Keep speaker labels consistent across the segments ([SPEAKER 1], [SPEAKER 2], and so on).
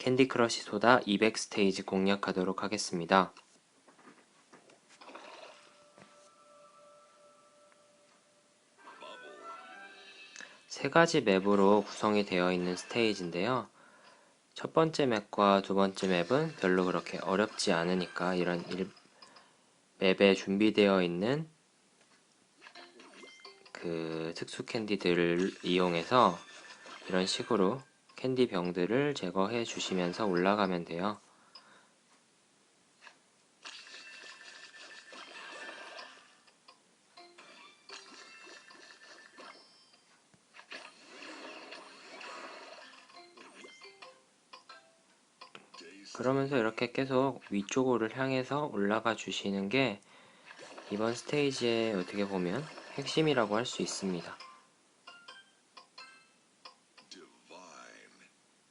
[SPEAKER 1] 캔디 크러쉬 소다 200 스테이지 공략하도록 하겠습니다. 세 가지 맵으로 구성이 되어 있는 스테이지인데요. 첫 번째 맵과 두 번째 맵은 별로 그렇게 어렵지 않으니까 이런 일, 맵에 준비되어 있는 그 특수 캔디들을 이용해서 이런 식으로 캔디 병들을 제거해 주시면서 올라가면 돼요. 그러면서 이렇게 계속 위쪽으로 향해서 올라가 주시는 게 이번 스테이지의 어떻게 보면 핵심이라고 할 수 있습니다.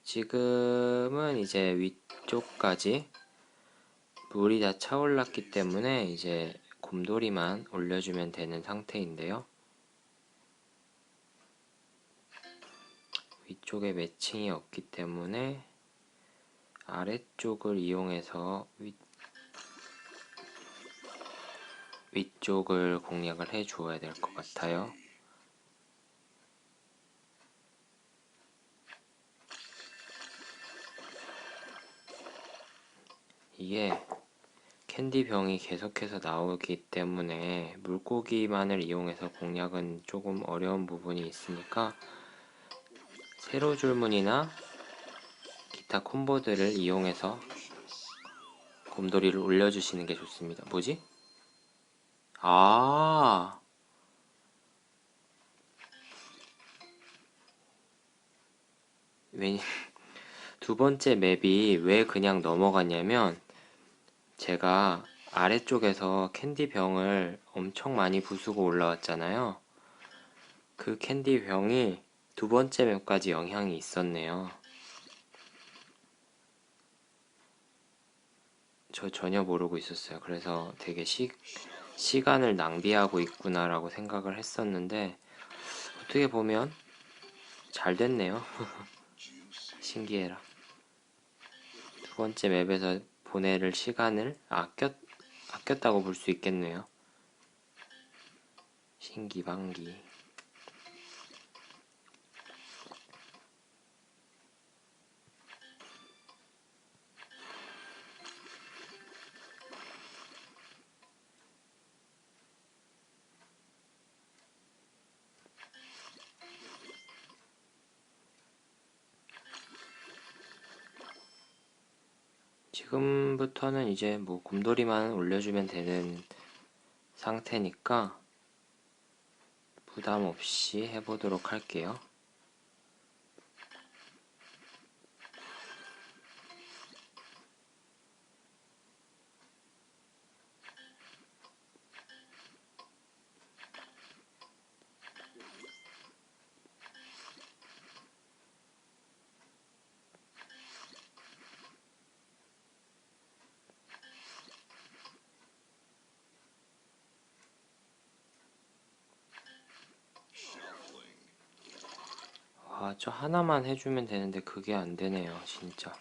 [SPEAKER 1] 지금은 이제 위쪽까지 물이 다 차올랐기 때문에 이제 곰돌이만 올려주면 되는 상태인데요. 위쪽에 매칭이 없기 때문에 아래쪽을 이용해서 위, 위쪽을 공략을 해 주어야 될 것 같아요. 이게 캔디 병이 계속해서 나오기 때문에 물고기만을 이용해서 공략은 조금 어려운 부분이 있으니까 세로 줄무늬나 기타 콤보들을 이용해서 곰돌이를 올려주시는 게 좋습니다. 뭐지? 아, 왜냐, 두 번째 맵이 왜 그냥 넘어갔냐면, 제가 아래쪽에서 캔디 병을 엄청 많이 부수고 올라왔잖아요. 그 캔디 병이 두 번째 맵까지 영향이 있었네요. 저 전혀 모르고 있었어요. 그래서 되게 시, 시간을 낭비하고 있구나라고 생각을 했었는데 어떻게 보면 잘 됐네요. 신기해라. 두 번째 맵에서 보낼 시간을 아꼈, 아꼈다고 볼 수 있겠네요. 신기방기. 지금부터는 이제 뭐 곰돌이만 올려주면 되는 상태니까 부담 없이 해보도록 할게요. 아, 저 하나만 해주면 되는데 그게 안 되네요, 진짜.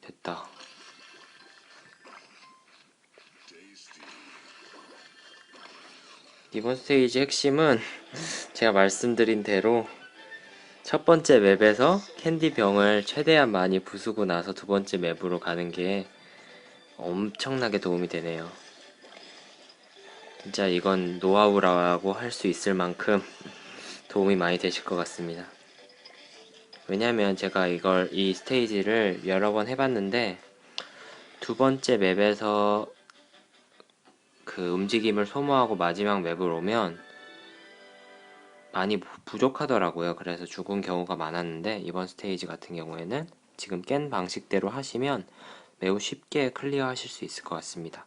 [SPEAKER 1] 됐다. 이번 스테이지 핵심은 제가 말씀드린 대로 첫 번째 맵에서 캔디 병을 최대한 많이 부수고 나서 두 번째 맵으로 가는 게 엄청나게 도움이 되네요. 진짜 이건 노하우라고 할 수 있을 만큼 도움이 많이 되실 것 같습니다. 왜냐면 제가 이걸 이 스테이지를 여러 번 해봤는데 두 번째 맵에서 그 움직임을 소모하고 마지막 맵을 오면 많이 부족하더라고요. 그래서 죽은 경우가 많았는데 이번 스테이지 같은 경우에는 지금 깬 방식대로 하시면 매우 쉽게 클리어 하실 수 있을 것 같습니다.